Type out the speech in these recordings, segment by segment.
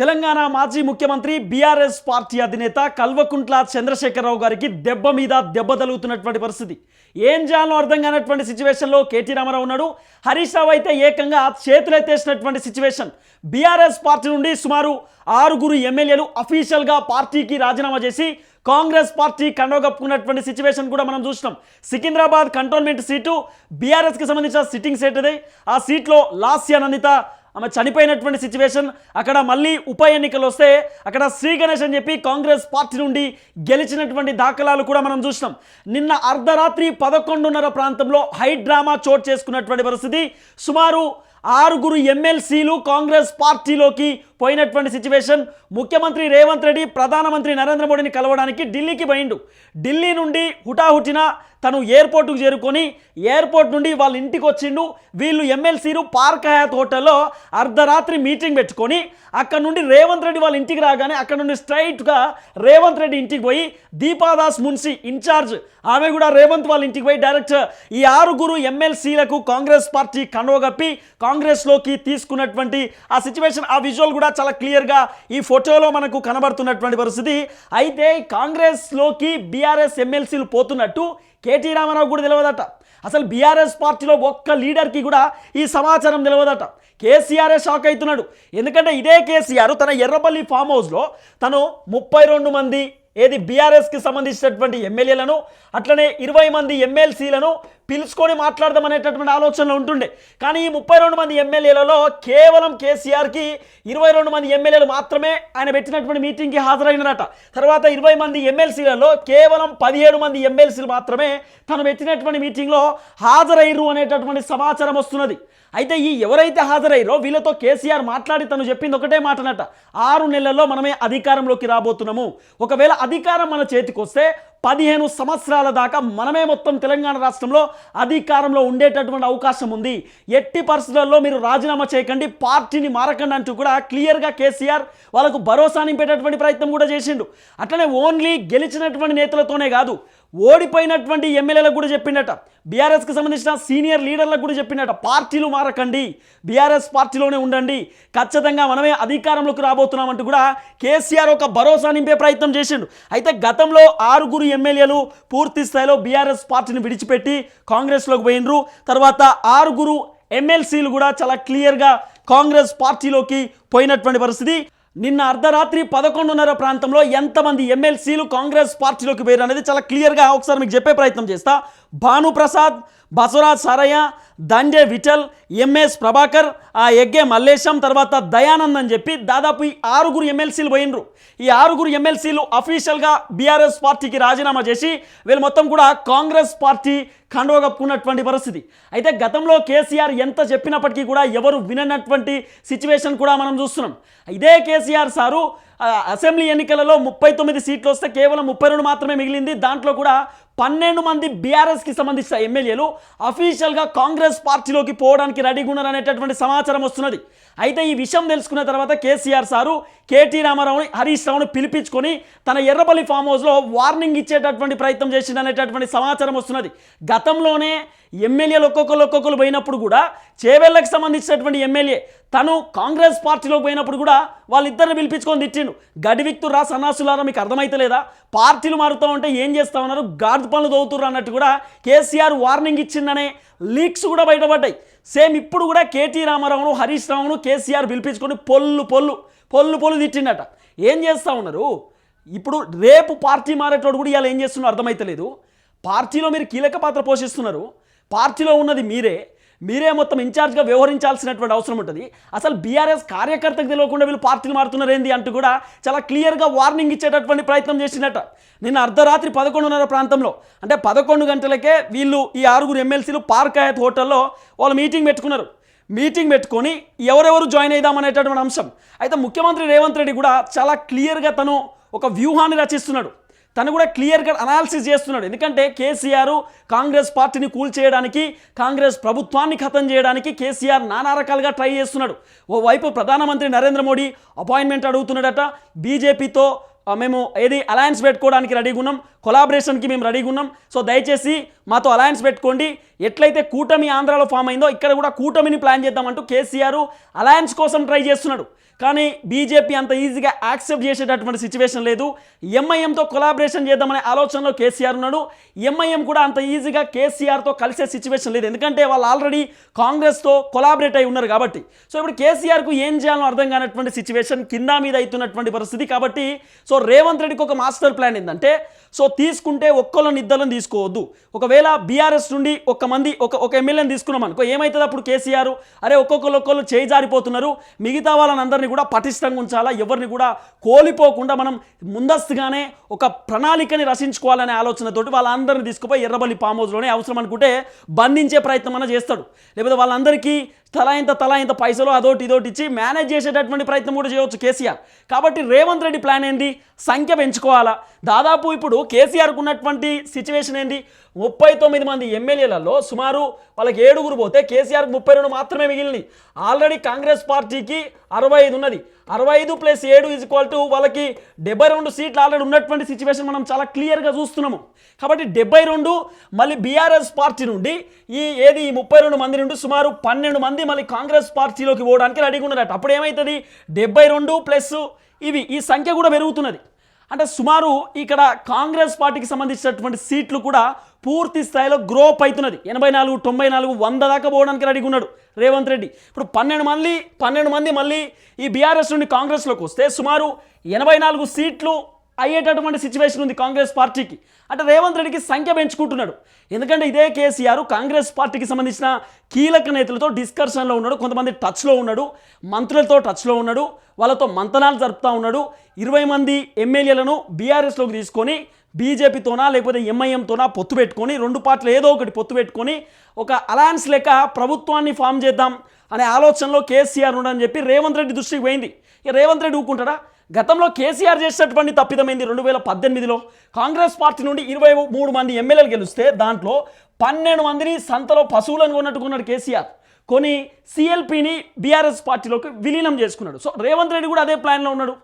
తెలంగాణ మాజీ ముఖ్యమంత్రి BRS party అధినేత కల్వకుంట్ల చంద్రశేఖరరావు గారికి దెబ్బ మీద దెబ్బ తలుగుతున్నటువంటి పరిస్థితి. ఏం చేయాలో అర్థం కానటువంటి సిచ్యువేషన్లో కేటీ రామారావు ఉన్నాడు. హరీష్ రావు అయితే ఏకంగా చేతులెత్తేసినటువంటి సిచ్యువేషన్. బీఆర్ఎస్ పార్టీ నుండి సుమారు ఆరుగురు ఎమ్మెల్యేలు అఫీషియల్గా పార్టీకి రాజీనామా చేసి కాంగ్రెస్ పార్టీ కండోగప్పుకున్నటువంటి సిచ్యువేషన్ కూడా మనం చూసినాం. సికింద్రాబాద్ కంటోన్మెంట్ సీటు బీఆర్ఎస్కి సంబంధించిన సిట్టింగ్ సీట్ అది. ఆ సీట్లో లాస్య నందిత ఆమె చనిపోయినటువంటి సిచ్యువేషన్ అక్కడ మళ్ళీ ఉప ఎన్నికలు వస్తే అక్కడ శ్రీ గణేష్ అని చెప్పి కాంగ్రెస్ పార్టీ నుండి గెలిచినటువంటి దాఖలాలు కూడా మనం చూసినాం. నిన్న అర్ధరాత్రి పదకొండున్నర ప్రాంతంలో హై డ్రామా చోటు చేసుకున్నటువంటి పరిస్థితి. సుమారు ఆరుగురు ఎమ్మెల్సీలు కాంగ్రెస్ పార్టీలోకి పోయినటువంటి సిచ్యువేషన్ ముఖ్యమంత్రి రేవంత్ రెడ్డి ప్రధానమంత్రి నరేంద్ర మోడీని కలవడానికి ఢిల్లీకి పోయిండు. ఢిల్లీ నుండి హుటాహుటిన తను ఎయిర్పోర్టుకు చేరుకొని ఎయిర్పోర్ట్ నుండి వాళ్ళ ఇంటికి వచ్చిండు. వీళ్ళు ఎమ్మెల్సీలు పార్క్ హయాత్ హోటల్లో అర్ధరాత్రి మీటింగ్ పెట్టుకొని అక్కడ నుండి రేవంత్ రెడ్డి వాళ్ళ ఇంటికి రాగానే అక్కడ నుండి స్ట్రైట్గా రేవంత్ రెడ్డి ఇంటికి పోయి దీపాదాస్ మున్సి ఇన్ఛార్జ్ ఆమె కూడా రేవంత్ వాళ్ళ ఇంటికి పోయి డైరెక్ట్ ఈ ఆరుగురు ఎమ్మెల్సీలకు కాంగ్రెస్ పార్టీ కనుగప్పి కాంగ్రెస్లోకి తీసుకున్నటువంటి ఆ సిచ్యువేషన్ ఆ విజువల్ కూడా చాలా క్లియర్గా ఈ ఫోటోలో మనకు కనబడుతున్నటువంటి పరిస్థితి. అయితే కాంగ్రెస్లోకి బీఆర్ఎస్ ఎమ్మెల్సీలు పోతున్నట్టు కేటీ రామారావు కూడా తెలియదట అసలు బీఆర్ఎస్ పార్టీలో ఒక్క లీడర్కి కూడా ఈ సమాచారం తెలియదట కేసీఆరే షాక్ అవుతున్నాడు. ఎందుకంటే ఇదే కేసీఆర్ తన ఎర్రపల్లి ఫామ్ హౌస్లో తను ముప్పై రెండు మంది ఏది బీఆర్ఎస్కి సంబంధించినటువంటి ఎమ్మెల్యేలను అట్లనే ఇరవై మంది ఎమ్మెల్సీలను పిలుచుకొని మాట్లాడదామనేటటువంటి ఆలోచనలో ఉంటుండే. కానీ ఈ ముప్పై రెండు మంది ఎమ్మెల్యేలలో కేవలం కేసీఆర్కి ఇరవై రెండు మంది ఎమ్మెల్యేలు మాత్రమే ఆయన పెట్టినటువంటి మీటింగ్కి హాజరైనరట. తర్వాత ఇరవై మంది ఎమ్మెల్సీలలో కేవలం పదిహేడు మంది ఎమ్మెల్సీలు మాత్రమే తను పెట్టినటువంటి మీటింగ్లో హాజరయ్యారు అనేటటువంటి సమాచారం వస్తున్నది. అయితే ఈ ఎవరైతే హాజరయ్యారో వీళ్ళతో కేసీఆర్ మాట్లాడి తను చెప్పింది ఒకటే మాటనట. ఆరు నెలల్లో మనమే అధికారంలోకి రాబోతున్నాము. ఒకవేళ అధికారం మన చేతికి వస్తే పదిహేను సంవత్సరాల దాకా మనమే మొత్తం తెలంగాణ రాష్ట్రంలో అధికారంలో ఉండేటటువంటి అవకాశం ఉంది. ఎట్టి పరిస్థితుల్లో మీరు రాజీనామా చేయకండి పార్టీని మారకండి అంటూ కూడా క్లియర్గా కేసీఆర్ వాళ్ళకు భరోసా నింపేటటువంటి ప్రయత్నం కూడా చేసిండు. అట్లనే ఓన్లీ గెలిచినటువంటి నేతలతోనే కాదు ఓడిపోయినటువంటి ఎమ్మెల్యేలకు కూడా చెప్పిండట బీఆర్ఎస్కి సంబంధించిన సీనియర్ లీడర్లకు కూడా చెప్పిండట పార్టీలు మారకండి. బీఆర్ఎస్ పార్టీలోనే ఉండండి. ఖచ్చితంగా మనమే అధికారంలోకి రాబోతున్నామంటూ కూడా కేసీఆర్ ఒక భరోసా నింపే ప్రయత్నం చేసిండు. అయితే గతంలో ఆరుగురు ఎమ్మెల్యేలు పూర్తి స్థాయిలో బీఆర్ఎస్ పార్టీని విడిచిపెట్టి కాంగ్రెస్లోకి పోయినరు తర్వాత ఆరుగురు ఎమ్మెల్సీలు కూడా చాలా క్లియర్గా కాంగ్రెస్ పార్టీలోకి పోయినటువంటి పరిస్థితి. నిన్న అర్ధరాత్రి పదకొండున్నర ప్రాంతంలో ఎంతమంది ఎమ్మెల్సీలు కాంగ్రెస్ పార్టీలోకి పోయారు అనేది చాలా క్లియర్గా ఒకసారి మీకు చెప్పే ప్రయత్నం చేస్తా. భానుప్రసాద్ బసవరాజ్ సారయ్య దండే విఠల్ ఎంఎస్ ప్రభాకర్ ఆ ఎగ్గే మల్లేశం తర్వాత దయానంద్ అని చెప్పి దాదాపు ఈ ఆరుగురు ఎమ్మెల్సీలు పోయినరు. ఈ ఆరుగురు ఎమ్మెల్సీలు అఫీషియల్గా బీఆర్ఎస్ పార్టీకి రాజీనామా చేసి వీళ్ళు మొత్తం కూడా కాంగ్రెస్ పార్టీ కండువ కప్పుకున్నటువంటి పరిస్థితి. అయితే గతంలో కేసీఆర్ ఎంత చెప్పినప్పటికీ కూడా ఎవరు విననటువంటి సిచ్యువేషన్ కూడా మనం చూస్తున్నాం. ఇదే కేసీఆర్ సారు అసెంబ్లీ ఎన్నికలలో ముప్పై తొమ్మిది సీట్లు వస్తే కేవలం ముప్పై రెండు మాత్రమే మిగిలింది. దాంట్లో కూడా పన్నెండు మంది బీఆర్ఎస్కి సంబంధించిన ఎమ్మెల్యేలు అఫీషియల్గా కాంగ్రెస్ పార్టీలోకి పోవడానికి రెడీగా ఉన్నారు అనేటటువంటి సమాచారం వస్తున్నది. అయితే ఈ విషయం తెలుసుకున్న తర్వాత కేసీఆర్ సారు కేటీ రామారావుని హరీష్ రావుని పిలిపించుకొని తన ఎర్రపల్లి ఫామ్ హౌస్లో వార్నింగ్ ఇచ్చేటటువంటి ప్రయత్నం చేసిండు అనేటటువంటి సమాచారం వస్తున్నది. గతంలోనే ఎమ్మెల్యేలు ఒక్కొక్కరు ఒక్కొక్కరు పోయినప్పుడు కూడా చేవెళ్ళకి సంబంధించినటువంటి ఎమ్మెల్యే తను కాంగ్రెస్ పార్టీలోకి పోయినప్పుడు కూడా వాళ్ళిద్దరిని పిలిపించుకొని తిట్టిండు. గడివిక్తు రా సన్నాసులారా మీకు అర్థమైతలేదా పార్టీలు మారుతూ ఉంటే ఏం చేస్తా ఉన్నారు? గాడిద పనులు దోవుతున్నారు అన్నట్టు కూడా కేసీఆర్ వార్నింగ్ ఇచ్చిందనే లీక్స్ కూడా బయటపడ్డాయి. సేమ్ ఇప్పుడు కూడా కేటీ రామారావును హరీష్ రావును కేసీఆర్ పిలిపించుకొని పొల్లు పొల్లు పొల్లు పొల్లు తిట్టిండట. ఏం చేస్తూ ఉన్నారు? ఇప్పుడు రేపు పార్టీ మారేటోడు కూడా ఇవాళ ఏం చేస్తున్నారో అర్థమైతలేదు పార్టీలో మీరు కీలక పాత్ర పోషిస్తున్నారు. పార్టీలో ఉన్నది మీరే. మీరే మొత్తం ఇన్ఛార్జ్గా వ్యవహరించాల్సినటువంటి అవసరం ఉంటుంది. అసలు బీఆర్ఎస్ కార్యకర్తకు తెలియకుండా వీళ్ళు పార్టీలు మారుతున్నారేంది అంటూ కూడా చాలా క్లియర్గా వార్నింగ్ ఇచ్చేటటువంటి ప్రయత్నం చేసినట్ట. నిన్న అర్ధరాత్రి పదకొండున్నర ప్రాంతంలో అంటే పదకొండు గంటలకే వీళ్ళు ఈ ఆరుగురు ఎమ్మెల్సీలు పార్క్ హయాత్ హోటల్లో వాళ్ళు మీటింగ్ పెట్టుకున్నారు. మీటింగ్ పెట్టుకొని ఎవరెవరు జాయిన్ అయిదామనేటటువంటి అంశం. అయితే ముఖ్యమంత్రి రేవంత్ రెడ్డి కూడా చాలా క్లియర్గా తను ఒక వ్యూహాన్ని రచిస్తున్నాడు. తను కూడా క్లియర్గా అనాలిసిస్ చేస్తున్నాడు. ఎందుకంటే కేసీఆర్ కాంగ్రెస్ పార్టీని కూల్చేయడానికి కాంగ్రెస్ ప్రభుత్వాన్ని ఖతం చేయడానికి కేసీఆర్ నానా రకాలుగా ట్రై చేస్తున్నాడు. ఓవైపు ప్రధానమంత్రి నరేంద్ర మోడీ అపాయింట్మెంట్ అడుగుతున్నాడట. బీజేపీతో మేము ఏది అలయన్స్ పెట్టుకోవడానికి రెడీగా ఉన్నాం. కొలాబరేషన్కి మేము రెడీగా ఉన్నాం. సో దయచేసి మాతో అలయన్స్ పెట్టుకోండి. ఎట్లయితే కూటమి ఆంధ్రాలో ఫామ్ అయిందో ఇక్కడ కూడా కూటమిని ప్లాన్ చేద్దామంటూ కేసీఆర్ అలయన్స్ కోసం ట్రై చేస్తున్నాడు. కానీ బీజేపీ అంత ఈజీగా యాక్సెప్ట్ చేసేటటువంటి సిచ్యువేషన్ లేదు. ఎంఐఎంతో కొలాబరేషన్ చేద్దామనే ఆలోచనలో కేసీఆర్ ఉన్నాడు. ఎంఐఎం కూడా అంత ఈజీగా కేసీఆర్తో కలిసే సిచ్యువేషన్ లేదు. ఎందుకంటే వాళ్ళు ఆల్రెడీ కాంగ్రెస్తో కొలాబరేట్ అయి ఉన్నారు కాబట్టి. సో ఇప్పుడు కేసీఆర్కు ఏం చేయాలో అర్థం కానటువంటి సిచ్యువేషన్ కింద మీద అవుతున్నటువంటి పరిస్థితి కాబట్టి సో రేవంత్ రెడ్డికి ఒక మాస్టర్ ప్లాన్ ఏంటంటే సో తీసుకుంటే ఒక్కళ్ళని ఇద్దరిని తీసుకోవద్దు. ఒకవేళ బీఆర్ఎస్ నుండి ఒక మంది ఒక ఒక ఎమ్మెల్యేని తీసుకున్నాం అనుకో ఏమవుతుంది అప్పుడు కేసీఆర్? అరే ఒక్కొక్కరు ఒక్కళ్ళు చేయి జారిపోతున్నారు. మిగతా వాళ్ళని అందరినీ కూడా పటిష్టంగా ఉంచాలా? ఎవరిని కూడా కోల్పోకుండా మనం ముందస్తుగానే ఒక ప్రణాళికని రచించుకోవాలనే ఆలోచనతోటి వాళ్ళందరినీ తీసుకుపోయి ఎర్రబల్లి ఫామ్ హౌస్లోనే అవసరం అనుకుంటే బంధించే ప్రయత్నం అన్న చేస్తాడు. లేకపోతే వాళ్ళందరికీ తలా ఇంత తలా ఇంత పైసలు అదోటి ఇదోటి ఇచ్చి మేనేజ్ చేసేటటువంటి ప్రయత్నం కూడా చేయవచ్చు కేసీఆర్. కాబట్టి రేవంత్ రెడ్డి ప్లాన్ ఏంది? సంఖ్య పెంచుకోవాలా? దాదాపు ఇప్పుడు కేసీఆర్కు ఉన్నటువంటి సిచ్యువేషన్ ఏంది? ముప్పై తొమ్మిది మంది ఎమ్మెల్యేలలో సుమారు వాళ్ళకి ఏడుగురు పోతే కేసీఆర్కి ముప్పై రెండు మాత్రమే మిగిలినాయి. ఆల్రెడీ కాంగ్రెస్ పార్టీకి అరవై ఐదు ఉన్నది. అరవై ఐదు ప్లస్ ఏడు ఈజ్ ఈక్వల్ టు వాళ్ళకి డెబ్బై రెండు సీట్లు ఆల్రెడీ ఉన్నటువంటి సిచ్యువేషన్ మనం చాలా క్లియర్గా చూస్తున్నాము. కాబట్టి డెబ్బై రెండు మళ్ళీ బీఆర్ఎస్ పార్టీ నుండి ఈ ఏది ముప్పై రెండు మంది నుండి సుమారు పన్నెండు మంది మళ్ళీ కాంగ్రెస్ పార్టీలోకి పోవడానికి రెడీగా ఉన్నారట. అప్పుడు ఏమవుతుంది డెబ్బై రెండు ప్లస్ ఇవి ఈ సంఖ్య కూడా పెరుగుతున్నది. అంటే సుమారు ఇక్కడ కాంగ్రెస్ పార్టీకి సంబంధించినటువంటి సీట్లు కూడా పూర్తి స్థాయిలో గ్రోప్ అవుతున్నది. ఎనభై నాలుగు తొంభై నాలుగు వంద దాకా పోవడానికి రెడీగా ఉన్నాడు రేవంత్ రెడ్డి. ఇప్పుడు పన్నెండు మంది పన్నెండు మంది మళ్ళీ ఈ బీఆర్ఎస్ నుండి కాంగ్రెస్లోకి వస్తే సుమారు ఎనభై నాలుగు సీట్లు అయ్యేటటువంటి సిచ్యువేషన్ ఉంది కాంగ్రెస్ పార్టీకి. అంటే రేవంత్ రెడ్డికి సంఖ్య పెంచుకుంటున్నాడు. ఎందుకంటే ఇదే కేసీఆర్ కాంగ్రెస్ పార్టీకి సంబంధించిన కీలక నేతలతో డిస్కషన్లో ఉన్నాడు. కొంతమంది టచ్లో ఉన్నాడు మంత్రులతో టచ్లో ఉన్నాడు వాళ్ళతో మంతనాలు జరుపుతూ ఉన్నాడు. ఇరవై మంది ఎమ్మెల్యేలను బీఆర్ఎస్లోకి తీసుకొని బీజేపీతోనా లేకపోతే ఎంఐఎంతోనా పొత్తు పెట్టుకొని రెండు పార్టీలు ఏదో ఒకటి పొత్తు పెట్టుకొని ఒక అలయన్స్ లెక్క ప్రభుత్వాన్ని ఫామ్ చేద్దాం అనే ఆలోచనలో కేసీఆర్ ఉండని చెప్పి రేవంత్ రెడ్డి దృష్టికి పోయింది. ఇక రేవంత్ రెడ్డి ఊకుంటాడా గతంలో కేసీఆర్ చేసినటువంటి తప్పిదమైంది రెండు వేల పద్దెనిమిదిలో. కాంగ్రెస్ పార్టీ నుండి ఇరవై మూడు మంది ఎమ్మెల్యేలు గెలిస్తే దాంట్లో పన్నెండు మందిని సంతలో పశువులను కొన్నట్టుకున్నాడు కేసీఆర్. కొని సిఎల్పిని బీఆర్ఎస్ పార్టీలోకి విలీనం చేసుకున్నాడు. సో రేవంత్ రెడ్డి కూడా అదే ప్లాన్లో ఉన్నాడు.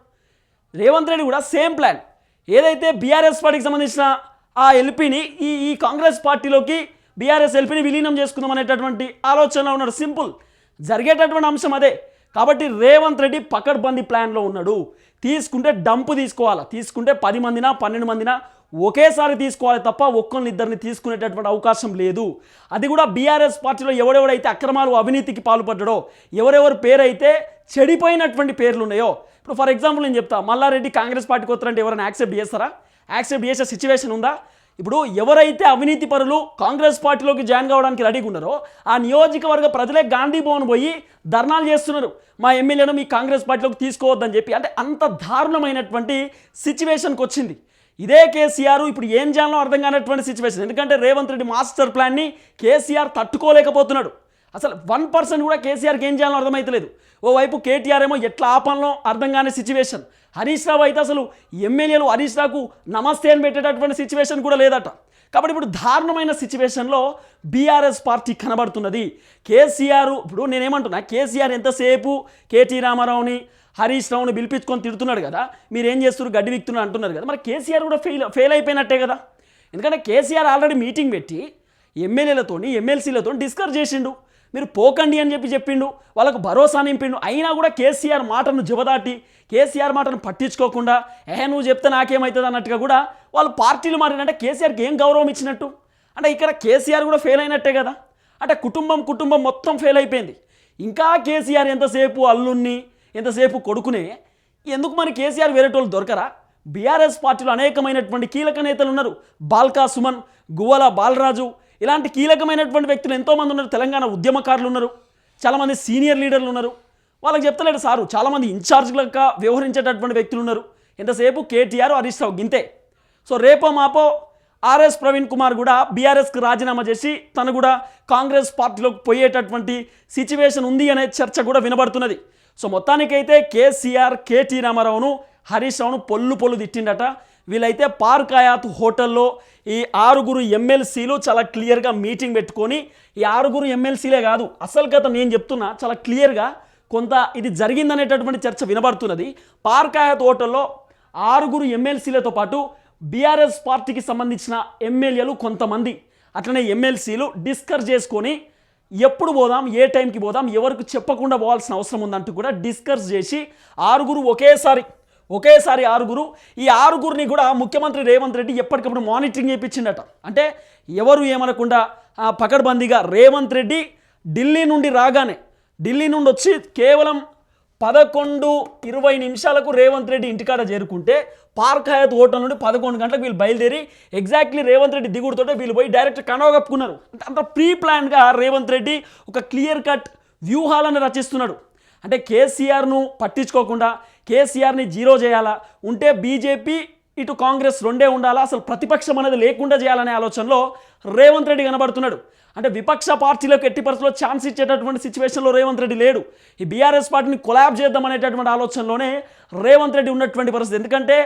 రేవంత్ రెడ్డి కూడా సేమ్ ప్లాన్ ఏదైతే బీఆర్ఎస్ పార్టీకి సంబంధించిన ఆ ఎల్పీని ఈ ఈ కాంగ్రెస్ పార్టీలోకి బీఆర్ఎస్ ఎల్పీని విలీనం చేసుకుందాం అనేటటువంటి ఆలోచనలో ఉన్నాడు. సింపుల్ జరిగేటటువంటి అంశం అదే. కాబట్టి రేవంత్ రెడ్డి పకడ్బందీ ప్లాన్లో ఉన్నాడు. తీసుకుంటే డంపు తీసుకోవాలి? తీసుకుంటే పది మందినా పన్నెండు మందినా ఒకేసారి తీసుకోవాలి తప్ప ఒక్కరిని ఇద్దరిని తీసుకునేటటువంటి అవకాశం లేదు. అది కూడా బీఆర్ఎస్ పార్టీలో ఎవడెవడైతే అక్రమాలు అవినీతికి పాల్పడ్డాడో ఎవరెవరు పేరైతే చెడిపోయినటువంటి పేర్లు ఉన్నాయో ఇప్పుడు ఫర్ ఎగ్జాంపుల్ నేను చెప్తా మల్లారెడ్డి కాంగ్రెస్ పార్టీకి వస్తారంటే ఎవరైనా యాక్సెప్ట్ చేస్తారా? యాక్సెప్ట్ చేసే సిచ్యువేషన్ ఉందా? ఇప్పుడు ఎవరైతే అవినీతి పరులు కాంగ్రెస్ పార్టీలోకి జాయిన్ కావడానికి రెడీగా ఉన్నారో ఆ నియోజకవర్గ ప్రజలే గాంధీ భవన్ పోయి ధర్నాలు చేస్తున్నారు. మా ఎమ్మెల్యేను మీ కాంగ్రెస్ పార్టీలోకి తీసుకోవద్దని చెప్పి అంటే అంత దారుణమైనటువంటి సిచ్యువేషన్కి వచ్చింది. ఇదే కేసీఆర్ ఇప్పుడు ఏం చేయాలో అర్థం కానటువంటి సిచ్యువేషన్ ఎందుకంటే రేవంత్ రెడ్డి మాస్టర్ ప్లాన్ని కేసీఆర్ తట్టుకోలేకపోతున్నాడు. అసలు వన్ పర్సెంట్ కూడా కేసీఆర్కి ఏం చేయాలో అర్థమైతలేదు. ఓవైపు కేటీఆర్ ఏమో ఎట్లా ఆపనలో అర్థం కాని సిచ్యువేషన్ హరీష్ రావు అయితే అసలు ఎమ్మెల్యేలు హరీష్ రావుకు నమస్తే అని పెట్టేటటువంటి సిచ్యువేషన్ కూడా లేదట. కాబట్టి ఇప్పుడు దారుణమైన సిచ్యువేషన్లో బీఆర్ఎస్ పార్టీ కనబడుతున్నది. కేసీఆర్ ఇప్పుడు నేనేమంటున్నా కేసీఆర్ ఎంతసేపు కేటీ రామారావుని హరీష్ రావుని పిలిపించుకొని తిడుతున్నాడు కదా? మీరు ఏం చేస్తున్నారు? గడ్డి విక్తున్నారు అంటున్నారు కదా? మరి కేసీఆర్ కూడా ఫెయిల్ ఫెయిల్ అయిపోయినట్టే కదా? ఎందుకంటే కేసీఆర్ ఆల్రెడీ మీటింగ్ పెట్టి ఎమ్మెల్యేలతోని ఎమ్మెల్సీలతో డిస్కస్ చేసిండు. మీరు పోకండి అని చెప్పి చెప్పిండు. వాళ్ళకు భరోసా నింపిండు. అయినా కూడా కేసీఆర్ మాటను జబదాటి కేసీఆర్ మాటను పట్టించుకోకుండా ఏ నువ్వు చెప్తే నాకేమవుతుంది అన్నట్టుగా కూడా వాళ్ళు పార్టీలు మారినంటే కేసీఆర్కి ఏం గౌరవం ఇచ్చినట్టు? అంటే ఇక్కడ కేసీఆర్ కూడా ఫెయిల్ అయినట్టే కదా? అంటే కుటుంబం కుటుంబం మొత్తం ఫెయిల్ అయిపోయింది. ఇంకా కేసీఆర్ ఎంతసేపు అల్లుణ్ణి ఎంతసేపు కొడుకునే? ఎందుకు మరి కేసీఆర్ వేరేటోళ్ళు దొరకరా? బీఆర్ఎస్ పార్టీలో అనేకమైనటువంటి కీలక నేతలు ఉన్నారు. బాల్కా సుమన్ గువ్వల బాలరాజు ఇలాంటి కీలకమైనటువంటి వ్యక్తులు ఎంతోమంది ఉన్నారు. తెలంగాణ ఉద్యమకారులు ఉన్నారు. చాలామంది సీనియర్ లీడర్లు ఉన్నారు. వాళ్ళకి చెప్తలేడు సారు. చాలామంది ఇన్ఛార్జ్లక వ్యవహరించేటటువంటి వ్యక్తులు ఉన్నారు. ఎంతసేపు కేటీఆర్ హరీష్ రావు గింతే. సో రేపో మాపో ఆర్ఎస్ ప్రవీణ్ కుమార్ కూడా బీఆర్ఎస్కి రాజీనామా చేసి తను కూడా కాంగ్రెస్ పార్టీలోకి పోయేటటువంటి సిచ్యువేషన్ ఉంది అనే చర్చ కూడా వినబడుతున్నది. సో మొత్తానికైతే కేసీఆర్ కేటీ రామారావును హరీష్ రావును పొల్లు పొల్లు తిట్టిండట. వీళ్ళైతే పార్క్ హయాత్ హోటల్లో ఈ ఆరుగురు ఎమ్మెల్సీలు చాలా క్లియర్గా మీటింగ్ పెట్టుకొని ఈ ఆరుగురు ఎమ్మెల్సీలే కాదు అసలు కథ నేను చెప్తున్నా చాలా క్లియర్గా కొంత ఇది జరిగిందనేటటువంటి చర్చ వినబడుతున్నది. పార్క్ హయాత్ హోటల్లో ఆరుగురు ఎమ్మెల్సీలతో పాటు బీఆర్ఎస్ పార్టీకి సంబంధించిన ఎమ్మెల్యేలు కొంతమంది. అట్లనే ఎమ్మెల్సీలు డిస్కస్ చేసుకొని ఎప్పుడు పోదాం ఏ టైంకి పోదాం ఎవరికి చెప్పకుండా పోవాల్సిన అవసరం ఉందంటూ కూడా డిస్కస్ చేసి ఆరుగురు ఒకేసారి ఒకేసారి ఆరుగురు. ఈ ఆరుగురిని కూడా ముఖ్యమంత్రి రేవంత్ రెడ్డి ఎప్పటికప్పుడు మానిటరింగ్ చేయించిండట. అంటే ఎవరు ఏమనకుండా పకడ్బందీగా రేవంత్ రెడ్డి ఢిల్లీ నుండి రాగానే ఢిల్లీ నుండి వచ్చి కేవలం పదకొండు ఇరవై నిమిషాలకు రేవంత్ రెడ్డి ఇంటికాడ చేరుకుంటే పార్క్ హయాత్ హోటల్ నుండి పదకొండు గంటలకు వీళ్ళు బయలుదేరి ఎగ్జాక్ట్లీ రేవంత్ రెడ్డి దిగుడుతోటే వీళ్ళు పోయి డైరెక్ట్ కనవగప్పుకున్నారు అంటే అంత ప్రీ ప్లాన్గా రేవంత్ రెడ్డి ఒక క్లియర్ కట్ వ్యూహాలను రచిస్తున్నాడు. అంటే కేసీఆర్ను పట్టించుకోకుండా కేసీఆర్ని జీరో చేయాలా? ఉంటే బీజేపీ ఇటు కాంగ్రెస్ రెండే ఉండాలా? అసలు ప్రతిపక్షం అనేది లేకుండా చేయాలనే ఆలోచనలో రేవంత్ రెడ్డి కనబడుతున్నాడు. అంటే విపక్ష పార్టీలకు ఎట్టి పరిస్థితుల్లో ఛాన్స్ ఇచ్చేటటువంటి సిచ్యువేషన్లో రేవంత్ రెడ్డి లేడు. ఈ బీఆర్ఎస్ పార్టీని కొలాబ్ చేద్దాం అనేటటువంటి ఆలోచనలోనే రేవంత్ రెడ్డి ఉన్నటువంటి పరిస్థితి. ఎందుకంటే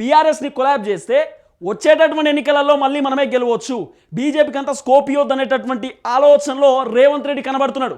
బీఆర్ఎస్ని కొలాబ్ చేస్తే వచ్చేటటువంటి ఎన్నికలలో మళ్ళీ మనమే గెలవచ్చు. బీజేపీకి అంత స్కోప్ ఇవ్వద్దు అనేటటువంటి ఆలోచనలో రేవంత్ రెడ్డి కనబడుతున్నాడు.